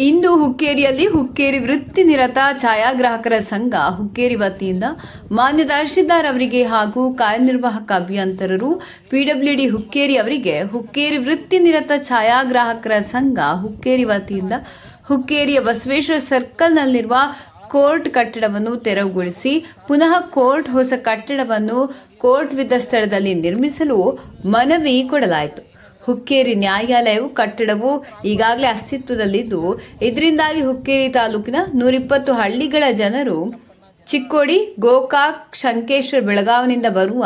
ಇಂದು ಹುಕ್ಕೇರಿಯಲ್ಲಿ ಹುಕ್ಕೇರಿ ವೃತ್ತಿ ನಿರತ ಛಾಯಾಗ್ರಾಹಕರ ಸಂಘ ಹುಕ್ಕೇರಿ ವತಿಯಿಂದ ಮಾನ್ಯ ತಹಶೀಲ್ದಾರ್ ಅವರಿಗೆ ಹಾಗೂ ಕಾರ್ಯನಿರ್ವಾಹಕ ಅಭಿಯಂತರರು ಪಿಡಬ್ಲ್ಯೂಡಿ ಹುಕ್ಕೇರಿ ಅವರಿಗೆ ಹುಕ್ಕೇರಿ ವೃತ್ತಿ ನಿರತ ಛಾಯಾಗ್ರಾಹಕರ ಸಂಘ ಹುಕ್ಕೇರಿ ವತಿಯಿಂದ ಹುಕ್ಕೇರಿಯ ಬಸವೇಶ್ವರ ಸರ್ಕಲ್ನಲ್ಲಿರುವ ಕೋರ್ಟ್ ಕಟ್ಟಡವನ್ನು ತೆರವುಗೊಳಿಸಿ ಪುನಃ ಕೋರ್ಟ್ ಹೊಸ ಕಟ್ಟಡವನ್ನು ಕೋರ್ಟ್ ವಿದ್ದ ಸ್ಥಳದಲ್ಲಿ ನಿರ್ಮಿಸಲು ಮನವಿ ಕೊಡಲಾಯಿತು. ಹುಕ್ಕೇರಿ ನ್ಯಾಯಾಲಯವು ಕಟ್ಟಡವು ಈಗಾಗಲೇ ಅಸ್ತಿತ್ವದಲ್ಲಿದ್ದು, ಇದರಿಂದಾಗಿ ಹುಕ್ಕೇರಿ ತಾಲೂಕಿನ ನೂರಿಪ್ಪತ್ತು ಹಳ್ಳಿಗಳ ಜನರು ಚಿಕ್ಕೋಡಿ, ಗೋಕಾಕ್, ಶಂಕೇಶ್ವರ ಬೆಳಗಾವಿನಿಂದ ಬರುವ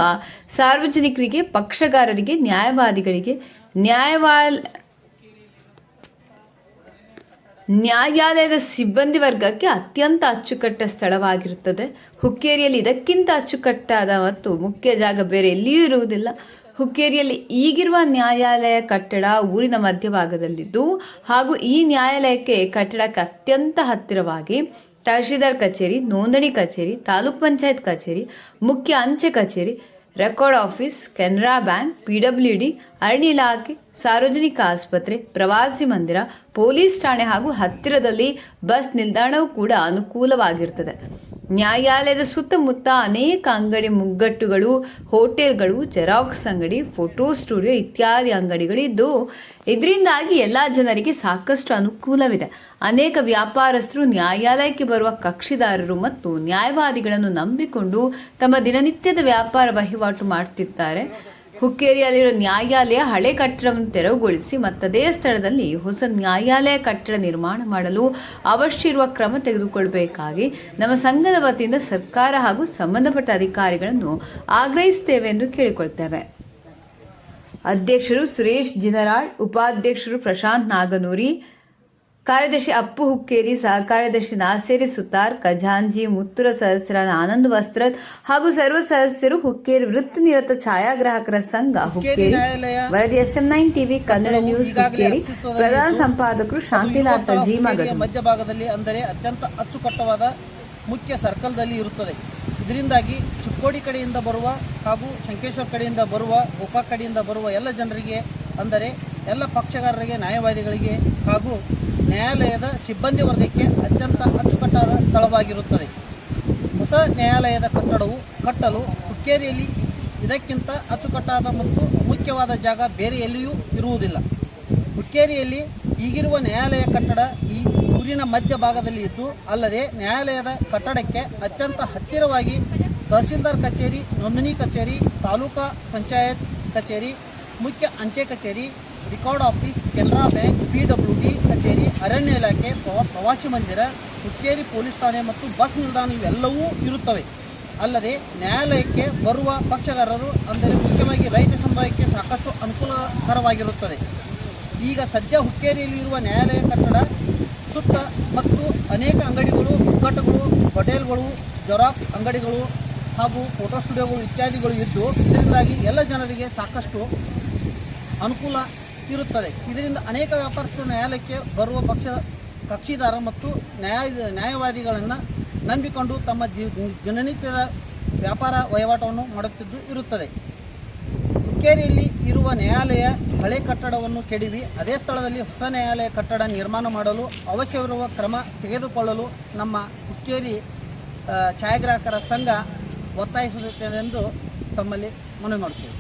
ಸಾರ್ವಜನಿಕರಿಗೆ, ಪಕ್ಷಗಾರರಿಗೆ, ನ್ಯಾಯವಾದಿಗಳಿಗೆ, ನ್ಯಾಯವಾಲ್, ನ್ಯಾಯಾಲಯದ ಸಿಬ್ಬಂದಿ ವರ್ಗಕ್ಕೆ ಅತ್ಯಂತ ಅಚ್ಚುಕಟ್ಟ ಸ್ಥಳವಾಗಿರುತ್ತದೆ. ಹುಕ್ಕೇರಿಯಲ್ಲಿ ಇದಕ್ಕಿಂತ ಅಚ್ಚುಕಟ್ಟಾದ ಮತ್ತು ಮುಖ್ಯ ಜಾಗ ಬೇರೆ ಎಲ್ಲಿಯೂ ಇರುವುದಿಲ್ಲ. ಹುಕ್ಕೇರಿಯಲ್ಲಿ ಈಗಿರುವ ನ್ಯಾಯಾಲಯ ಕಟ್ಟಡ ಊರಿನ ಮಧ್ಯಭಾಗದಲ್ಲಿದ್ದು ಹಾಗೂ ಈ ನ್ಯಾಯಾಲಯಕ್ಕೆ ಕಟ್ಟಡಕ್ಕೆ ಅತ್ಯಂತ ಹತ್ತಿರವಾಗಿ ತಹಶೀಲ್ದಾರ್ ಕಚೇರಿ, ನೋಂದಣಿ ಕಚೇರಿ, ತಾಲೂಕ್ ಪಂಚಾಯತ್ ಕಚೇರಿ, ಮುಖ್ಯ ಅಂಚೆ ಕಚೇರಿ, record office, Canara bank P W D, ಅರಣ್ಯ ಇಲಾಖೆ, ಸಾರ್ವಜನಿಕ ಆಸ್ಪತ್ರೆ, ಪ್ರವಾಸಿ ಮಂದಿರ, ಪೊಲೀಸ್ ಠಾಣೆ ಹಾಗೂ ಹತ್ತಿರದಲ್ಲಿ ಬಸ್ ನಿಲ್ದಾಣವೂ ಕೂಡ ಅನುಕೂಲವಾಗಿರ್ತದೆ. ನ್ಯಾಯಾಲಯದ ಸುತ್ತಮುತ್ತ ಅನೇಕ ಅಂಗಡಿ ಮುಗ್ಗಟ್ಟುಗಳು, ಹೋಟೆಲ್ಗಳು, ಜೆರಾಕ್ಸ್ ಅಂಗಡಿ, ಫೋಟೋ ಸ್ಟುಡಿಯೋ ಇತ್ಯಾದಿ ಅಂಗಡಿಗಳಿದ್ದು, ಇದರಿಂದಾಗಿ ಎಲ್ಲ ಜನರಿಗೆ ಸಾಕಷ್ಟು ಅನುಕೂಲವಿದೆ. ಅನೇಕ ವ್ಯಾಪಾರಸ್ಥರು ನ್ಯಾಯಾಲಯಕ್ಕೆ ಬರುವ ಕಕ್ಷಿದಾರರು ಮತ್ತು ನ್ಯಾಯವಾದಿಗಳನ್ನು ನಂಬಿಕೊಂಡು ತಮ್ಮ ದಿನನಿತ್ಯದ ವ್ಯಾಪಾರ ವಹಿವಾಟು ಮಾಡ್ತಿರ್ತಾರೆ ಹುಕ್ಕೇರಿಯಲ್ಲಿರೋ ನ್ಯಾಯಾಲಯ ಹಳೆ ಕಟ್ಟಡವನ್ನು ತೆರವುಗೊಳಿಸಿ ಮತ್ತದೇ ಸ್ಥಳದಲ್ಲಿ ಹೊಸ ನ್ಯಾಯಾಲಯ ಕಟ್ಟಡ ನಿರ್ಮಾಣ ಮಾಡಲು ಅವಶ್ಯ ಇರುವ ಕ್ರಮ ತೆಗೆದುಕೊಳ್ಳಬೇಕಾಗಿ ನಮ್ಮ ಸಂಘದ ವತಿಯಿಂದ ಸರ್ಕಾರ ಹಾಗೂ ಸಂಬಂಧಪಟ್ಟ ಅಧಿಕಾರಿಗಳನ್ನು ಆಗ್ರಹಿಸುತ್ತೇವೆ ಎಂದು ಕೇಳಿಕೊಳ್ತೇವೆ. ಅಧ್ಯಕ್ಷರು ಸುರೇಶ್ ಜಿನರಾಳ್, ಉಪಾಧ್ಯಕ್ಷರು ಪ್ರಶಾಂತ್ ನಾಗನೂರಿ ಕಾರ್ಯದರ್ಶಿ ಅಪ್ಪು ಹುಕ್ಕೇರಿ ಸಹ ಕಾರ್ಯದರ್ಶಿ ನಾಸೇರಿ ಸುತಾರ್ ಖಜಾಂಜಿ ಮುತ್ತುರ ಸದಸ್ಯರ ಆನಂದ್ ವಸ್ತ್ರದ್ ಹಾಗೂ ಸರ್ವ ಸದಸ್ಯರು ಹುಕ್ಕೇರಿ ವೃತ್ತಿ ನಿರತ ಛಾಯಾಗ್ರಾಹಕರ ಸಂಘ ಹುಕ್ಕೇರಿ. ವರದಿ S M nine TV Kannada news Hukkeri. ಪ್ರಧಾನ ಸಂಪಾದಕರು ಶಾಂತಿನಾಥ ಜಿ ಮಗದು ಮಧ್ಯಭಾಗದಲ್ಲಿ ಅಂದರೆ ಅತ್ಯಂತ ಅಚ್ಚುಕಟ್ಟವಾದ ಮುಖ್ಯ ಸರ್ಕಲ್ದಲ್ಲಿ ಇರುತ್ತದೆ. ಇದರಿಂದಾಗಿ ಚಿಕ್ಕೋಡಿ ಕಡೆಯಿಂದ ಬರುವ ಹಾಗೂ ಶಂಕೇಶ್ವರ ಕಡೆಯಿಂದ ಬರುವ ಗೋಕಾಕ್ ಕಡೆಯಿಂದ ಬರುವ ಎಲ್ಲ ಜನರಿಗೆ ಅಂದರೆ ಎಲ್ಲ ಪಕ್ಷಗಾರರಿಗೆ, ನ್ಯಾಯವಾದಿಗಳಿಗೆ ಹಾಗೂ ನ್ಯಾಯಾಲಯದ ಸಿಬ್ಬಂದಿ ವರ್ಗಕ್ಕೆ ಅತ್ಯಂತ ಅಚ್ಚುಕಟ್ಟಾದ ಸ್ಥಳವಾಗಿರುತ್ತದೆ. ಹೊಸ ನ್ಯಾಯಾಲಯದ ಕಟ್ಟಡವು ಕಟ್ಟಲು ಹುಕ್ಕೇರಿಯಲ್ಲಿ ಇದಕ್ಕಿಂತ ಅಚ್ಚುಕಟ್ಟಾದ ಮತ್ತು ಮುಖ್ಯವಾದ ಜಾಗ ಬೇರೆ ಎಲ್ಲಿಯೂ ಇರುವುದಿಲ್ಲ. ಹುಕ್ಕೇರಿಯಲ್ಲಿ ಈಗಿರುವ ನ್ಯಾಯಾಲಯ ಕಟ್ಟಡ ಈ ಊರಿನ ಮಧ್ಯಭಾಗದಲ್ಲಿ ಇದ್ದು, ಅಲ್ಲದೆ ನ್ಯಾಯಾಲಯದ ಕಟ್ಟಡಕ್ಕೆ ಅತ್ಯಂತ ಹತ್ತಿರವಾಗಿ ತಹಸೀಲ್ದಾರ್ ಕಚೇರಿ, ನೋಂದಣಿ ಕಚೇರಿ, ತಾಲೂಕಾ ಪಂಚಾಯತ್ ಕಚೇರಿ ಮುಖ್ಯ ಅಂಚೆ ಕಚೇರಿ record office Canara bank P W D ಕಚೇರಿ, ಅರಣ್ಯ ಇಲಾಖೆ, ಪ್ರವಾ, ಪ್ರವಾಸಿ ಮಂದಿರ, ಹುಕ್ಕೇರಿ ಪೊಲೀಸ್ ಠಾಣೆ ಮತ್ತು ಬಸ್ ನಿಲ್ದಾಣ ಇವೆಲ್ಲವೂ ಇರುತ್ತವೆ. ಅಲ್ಲದೆ ನ್ಯಾಯಾಲಯಕ್ಕೆ ಬರುವ ಪಕ್ಷಗಾರರು ಅಂದರೆ ಮುಖ್ಯವಾಗಿ ರೈತ ಸಮುದಾಯಕ್ಕೆ ಸಾಕಷ್ಟು ಅನುಕೂಲಕರವಾಗಿರುತ್ತದೆ. ಈಗ ಸದ್ಯ ಹುಕ್ಕೇರಿಯಲ್ಲಿ ಇರುವ ನ್ಯಾಯಾಲಯ ಕಟ್ಟಡ ಸುತ್ತ ಮತ್ತು ಅನೇಕ ಅಂಗಡಿಗಳು ಮುಗ್ಗಟ್ಟುಗಳು ಹೋಟೆಲ್ಗಳು, ಜೆರಾಕ್ಸ್ ಅಂಗಡಿಗಳು ಹಾಗೂ ಫೋಟೋ ಸ್ಟುಡಿಯೋಗಳು ಇತ್ಯಾದಿಗಳು ಇದ್ದು, ಇದರಿಂದಾಗಿ ಎಲ್ಲ ಜನರಿಗೆ ಸಾಕಷ್ಟು ಅನುಕೂಲ ಇರುತ್ತದೆ. ಇದರಿಂದ ಅನೇಕ ವ್ಯಾಪಾರಸ್ಥರು ನ್ಯಾಯಾಲಯಕ್ಕೆ ಬರುವ ಪಕ್ಷ ಕಕ್ಷಿದಾರ ಮತ್ತು ನ್ಯಾಯ, ನ್ಯಾಯವಾದಿಗಳನ್ನು ನಂಬಿಕೊಂಡು ತಮ್ಮ ದಿನನಿತ್ಯದ ವ್ಯಾಪಾರ ವಹಿವಾಟವನ್ನು ಮಾಡುತ್ತಿದ್ದು ಇರುತ್ತದೆ. ಹುಕ್ಕೇರಿಯಲ್ಲಿ ಇರುವ ನ್ಯಾಯಾಲಯ ಹಳೆ ಕಟ್ಟಡವನ್ನು ಕೆಡವಿ, ಅದೇ ಸ್ಥಳದಲ್ಲಿ ಹೊಸ ನ್ಯಾಯಾಲಯ ಕಟ್ಟಡ ನಿರ್ಮಾಣ ಮಾಡಲು ಅವಶ್ಯವಿರುವ ಕ್ರಮ ತೆಗೆದುಕೊಳ್ಳಲು ನಮ್ಮ ಹುಕ್ಕೇರಿ ಛಾಯಾಗ್ರಾಹಕರ ಸಂಘ ಒತ್ತಾಯಿಸುತ್ತದೆ ಎಂದು ತಮ್ಮಲ್ಲಿ ಮನವಿ ಮಾಡುತ್ತೇವೆ.